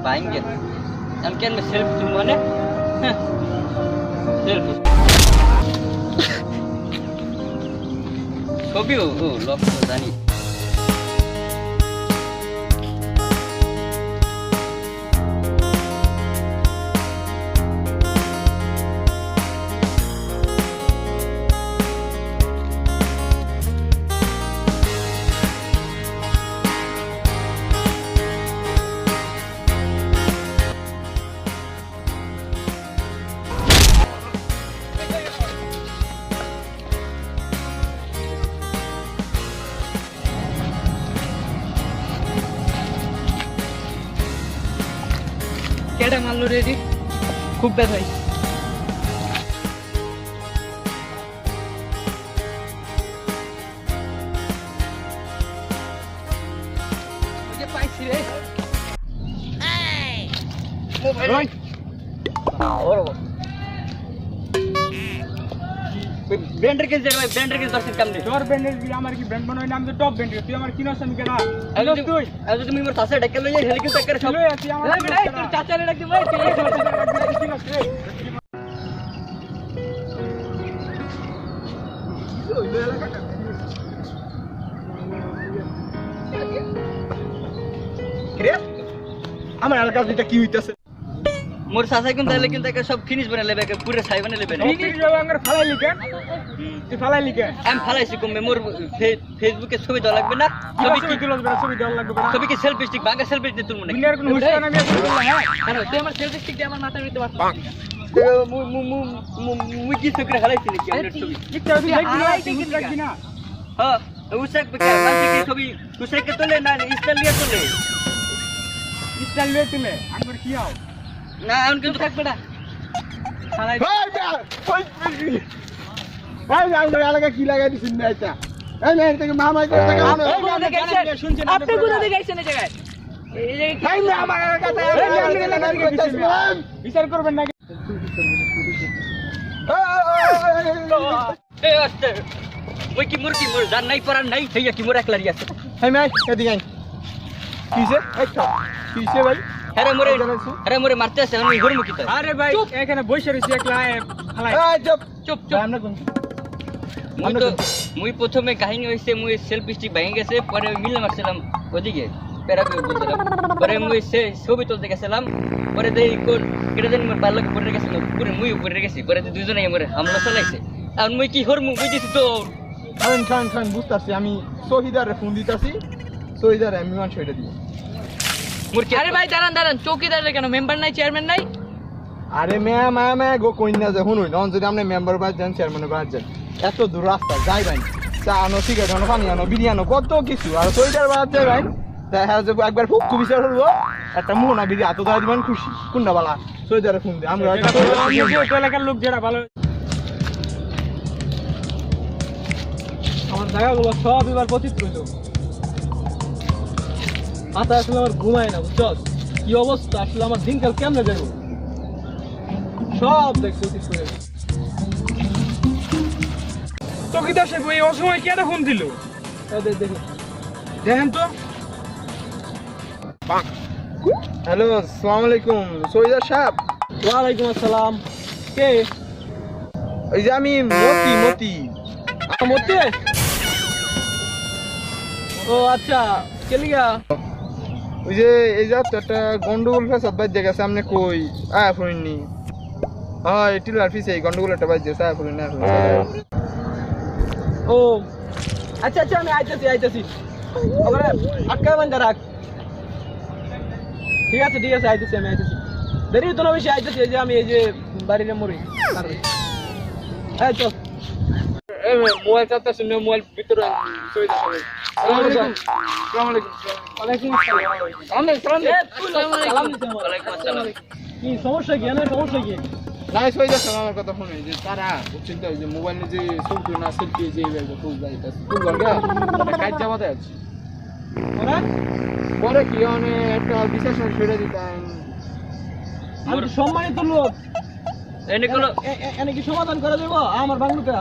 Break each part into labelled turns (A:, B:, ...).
A: গেছে ভাঙ্গে আমি কেন সেলফি তুলব মানে সেলফি ছবিও ও লক্ষ্য জানি
B: কেডা মারলো রেডি খুব ব্যথা
A: ব্যান্ডের কেস দেখ ভাই ব্যান্ডের কেস দর্শন কাম দে
C: তোর ব্যান্ডেজ কি আমার কি ব্যান্ড বানাই নাম তো টপ ব্যান্ড তুই আমার কিনস আমি
A: আজ
C: কিনস তুই?
A: আজ তুমি মোর সাসে ডাকে লই হেলি কিউ টাক্কার সব
C: লই আছি আমার
A: এই তোর চাচারে ডাক দে ভাই তুই
C: রে আমার এলাকার যেটা কি হইতাছে?
A: মোর সাসা কিন্তু তাহলে কিন্তু সব ফিনিশ বানাই লেবে পুরো ছাই বানাই লেবে।
C: ফিনিশ আমার ফালাই লিখে তুই ফালাই লিখে
A: আমি ফালাইছি কমবে মোর ফেসবুকে ছবি দেওয়া লাগবে না। ছবি কি
C: তুলস বেড়া ছবি দেওয়ার লাগবে বেড়া
A: ছবি কি সেলফি স্টিক বাঙ্গা সেলফি স্টিক তুলবো নাকি?
C: দুনিয়ার কোনো হুশিয়ার আমি এখন বললাম হ্যাঁ।
B: তুই আমার সেলফি স্টিক দিয়ে আমার মাথায় নিতে পারছিস
A: তো মু- মু- মু- মু- মুই কি চক্রে হারাইছি নাকি আমার ছবি?
C: লিখতে না না।
A: হ্যাঁ উসাক বেকার মানে কি ছবি উসাকে তোলে না ইনস্টা লিয়ে তোলে?
C: স্টাইল লিয়ে তুলে আমার কি আও?
A: না এখন কিন্তু থাকবে না।
C: কি লাগাই দিছেন না এটা এই না থেকে মামা করে থেকে
B: আপনি কোথা থেকে আইছেন? আপনি কোথা থেকে আইছেন এই জায়গায় এই জায়গায়
C: এই না আমার এলাকাতে বিচার করবেন না
A: এ আস্তে ওই কি মোর কি মোর জান নাই পরার নাই কি মোর একলারি আছে
C: এই মাই এদিকে আই কিসে একটা কিসে ভাই
A: আরে মোরে আরে মোরে মারতে আছে আমি ঘুরমু কি
C: আরে ভাই এখানে বসে রইছি একলা ফালাই চুপ
A: চুপ চুপ
C: আমরা কোন
A: মুই তো মুই প্রথমে কাহিনী হইছে মুই সেলফি স্টিক ভেঙে গেছে পরে মিলে মারছিলাম ওদিকে প্যারাকে বলছিলাম পরে মুই সে ছবি তুলতে গেছিলাম পরে দেই কোন কেটে দিন মোর পরে গেছিল পুরে মুই উপরে গেছি পরে তো দুজনেই আমার হামলা চালাইছে। আর মুই কি হরমু বুঝিস তো?
C: খান খান খান বুঝতাছি আমি শহীদারে ফোন দিতাছি শহীদারে আমি মান সেটা দিব।
A: মোর কি
B: আরে ভাই দাঁড়ান দাঁড়ান চৌকিদার কেন? মেম্বার নাই চেয়ারম্যান নাই?
C: আরে মেয়া মায়া মায়া গো কইন না যে শুনুন অন যদি আপনি মেম্বার বাদ যান চেয়ারম্যানের বাদ যান এত দূর রাস্তা যাই ভাই চা আনো সিগারেট আনো পানি আনো বিরিয়ানো কত কিছু আর শহীদার বাদ যাই ভাই দেখা যাবে একবার খুব খুব বিচার করব একটা মোহনা বিরি হাতে ধরা দিবেন খুশি কোনটা বালা শহীদারে ফোন দিই আমরা এলাকার লোক যেটা ভালো আমার জায়গাগুলো সব এবার পচিত্র হইল। মাথা আসলে আমার ঘুমায় না বুঝছস? কি অবস্থা? আসলে আমার দিনকাল কেমনে যাব সব দেখছি করে? চকিদার সাহেব এই অসময় কেন ফোন দিল? দেখেন তো। হ্যালো আসসালামু আলাইকুম। সৈদার সাহেব। ওয়ালাইকুম আসসালাম। কে? ওই যে আমি মতি মতি। মতি? ও আচ্ছা। কে লিগা? ওই যে এই যে তো একটা গন্ডগোল ফেসাদ বাজে গেছে আপনি কই? আয়া ফোন হ্যাঁ ফুরিনি না ও আচ্ছা আচ্ছা আমি আইতেছি আইতেছি। আমার আটকা বান্ধা রাখ। ঠিক আছে ঠিক আছে আইতেছি আমি আইতেছি। দেরি তো না বেশি আইতেছি এই যে আমি এই যে বাড়িতে মরি হ্যাঁ চল। মোবাইল চাপতে শুনে মোবাইল ভিতরে কি সমস্যা কি? সমস্যা কি? না হয়ে যাচ্ছে আমার কথা শুনে। যে তারা বুঝছেন তো যে মোবাইলে যে ছবি না সেলফি যে যাইতা কাজ পরে? কি অনেক একটা বিশেষ ছেড়ে দিতাম। সম্মানিত লোক।
A: এনে কোনো
C: এনে কি সমাধান করে দেবো আমার বাংলুকা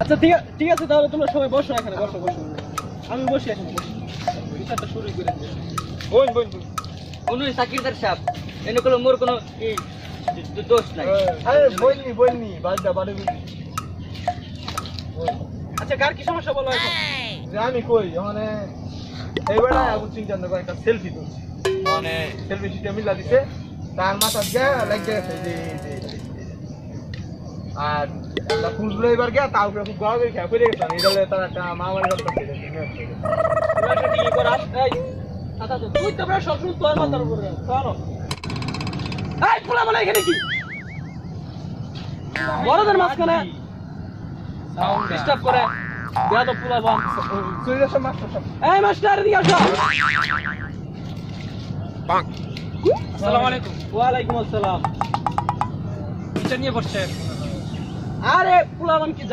B: আচ্ছা ঠিক আছে ঠিক আছে তাহলে তোমরা সবাই বসো এখানে বসো বসো। আমি বসি এখানে বসি। বিচারটা শুরু করে
C: বোন বোন বোন
A: কোনো সাকিরদার সাপ এনে কোনো মোর কোনো দোষ নাই।
C: আরে বাড়িটা বাড়ি
B: আচ্ছা কার কি সমস্যা বলো
C: যে আমি কই মানে এইবারে আবু একটা সেলফি তুলছি। মানে? সেলফি সিটে মিলা দিছে। তার মাথা গিয়া লাগ গেছে যে যে। আর ফুলগুলো এবার গিয়া তার খুব গড়া করে খেয়ে ফিরে গেছে এটা হলে তার একটা মামার
B: এই আচ্ছা আচ্ছা, তুই তো প্রায় সবসময় তোর মাথার উপরে চলো এই পোলা বলে এখানে কি? বড়দের মাঝখানে ডিস্টার্ব করে দেয়া তো পোলা বান।
C: চলে আসো মাস্টার
B: এই মাস্টার এদিকে আসো। আসসালামু আলাইকুম। ওয়ালাইকুম আসসালাম। বিচার নিয়ে বসছে আরে পোলাবান কি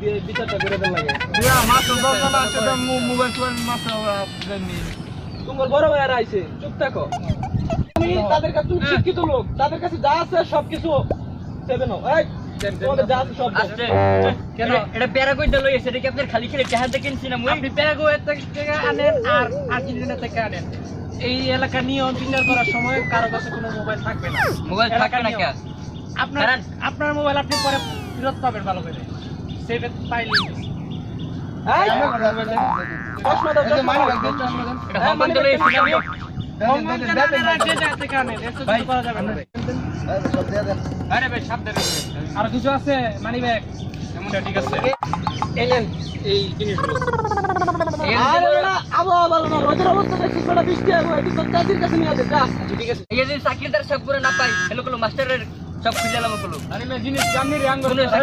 B: বি- বিচারটা করে দেন লাগে। তোমার বড় ভাইয়ারা আইছে চুপ থাকো। তুমি তাদের কাছে তুমি শিক্ষিত লোক তাদের কাছে যা আছে সবকিছু দেবে এই
A: না মুই?
B: আপনি প্যারাগুয়ে থেকে আনেন আর আর্জেন্টিনা থেকে আনেন? এই নিয়ম ফিঙ্গার করার সময় কারও কাছে কোনো মোবাইল থাকবে না।
A: মোবাইল থাকবে না কে?
B: আপনার আপনার মোবাইল আপনি পরে ফেরত পাবেন ভালো করে সেভে পাইলে। আর কিছু আছে মানি ব্যাগ ঠিক আছে এই জিনিসগুলো। ঠিক আছে।
A: না কোনো সব খুলে লামগুলো
B: আরে মে জিনিস জানি রে আঙ্গুর।
A: কোনো সাপ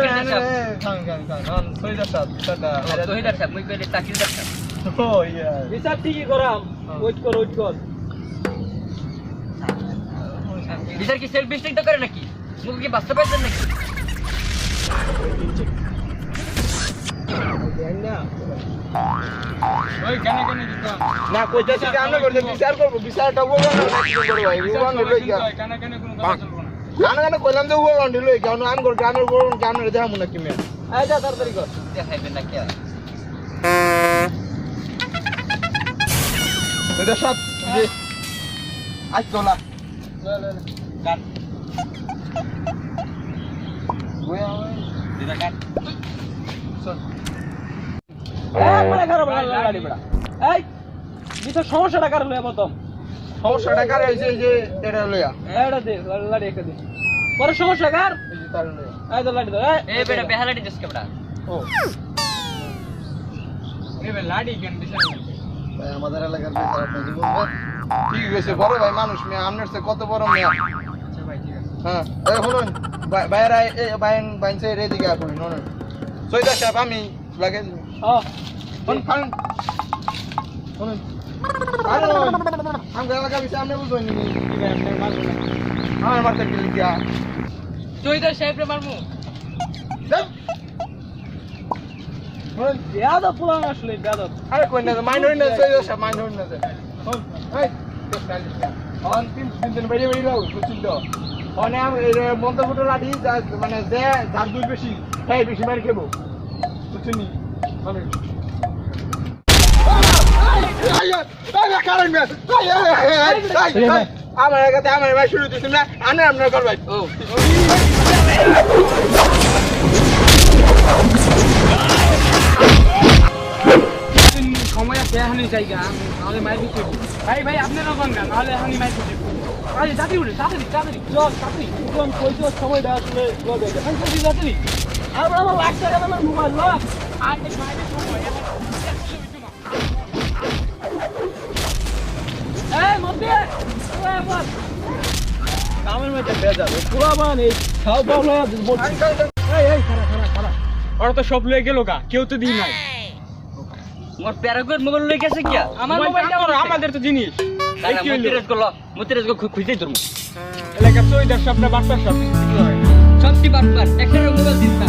C: খান খান খান খান সইদা সাত টাটা
A: তহিদার সাপ মুই কইলে সাকিরদার সাপ
C: ও ইয়া।
B: হিসাব ঠিকই করাম। ওয়েট কর, ওয়েট কর।
A: বিচার কি সেলফ মিস্টেক তো করে নাকি? মুখ কি বাস্তব পাইছেন নাকি?
C: না কইতাছি আমরা করতে বিচার করব বিচারটা ও না কি করব ভাই ও বানা লই গিয়া। গানা গানা কইলাম যে বানা লই গিয়া আমি কর গ্রামের বড় গ্রামের দেখামু না কি মে
B: এই যা, তাড়াতাড়ি কর।
A: দেখাইবেন না কে
C: এটা সব যে আজ তোলা
B: কাট। একবারে খারাপ গাড়ি বেটা। এই, বিশাল সমস্যাটা কারণ প্রথম
C: সমস্যাটা কার হইছে এই যে এটা লইয়া?
B: এটা দে লাড়ি- একটা দে। পরে সমস্যা কার?
C: এই যে তার লইয়া।
B: এই তো লাড়ি দাও এই,
A: বেটা বেহালাটি দিস কেবড়া?
C: ও।
D: ভাই আমাদের এলাকার বিচার আপনি কি বলবেন
C: ঠিক হইছে বড় ভাই মানুষ মে আমনের সে কত বড় মে হ্যাঁ এই শুনুন ভাই- ভাইরা এই বাইন বাইনছে রে দিকে আপনি সাহেব আমি লাগে
B: হ্যাঁ।
C: খান শুনুন। আরে আম গালা কা বিষয় আমনে বুঝুন নি আমার মারতে কি লিখিয়া
B: তুই তো সাহেব রে মারমু বেয়াদব পুরান আসলে বেয়াদব
C: আরে কই না মাইন্ড না সইদা সাহেব মাইন্ড হই না এই অন তিন তিন দিন বাইরে বাইরে লাও বুঝছিস তো অনে আম মন্ত্র ফুটো মানে যে যার দুই বেশি হ্যাঁ বেশি মার খেবো বুঝছিস নি মানে আমার কাছে আমার ভাই শুরু দিচ্ছি না আনে আপনার কর ভাই
A: ও
B: সময় আছে এখনই জায়গা নাহলে মাইর দিতে ভাই ভাই আপনি রকম না নাহলে এখনই মাইর দিতে আরে তাড়াতাড়ি উঠে তাড়াতাড়ি তাড়াতাড়ি চল তাড়াতাড়ি সময়টা আসলে লগ হয়ে যায় তাড়াতাড়ি তাড়াতাড়ি আর আমার লাখ টাকা মোবাইল লগ আর সময় কেউ তো দিই নাই।
A: মোর প্যারাগুড মোবাইল লয়ে গেছে কি
B: আমাদের তো জিনিস। এই কি
A: হলো করল মুতিরাজ গো খুঁজে ধরমু
B: এলাকা সব বাটপার সব শান্তি বাটপার একটা মোবাইল দিস না।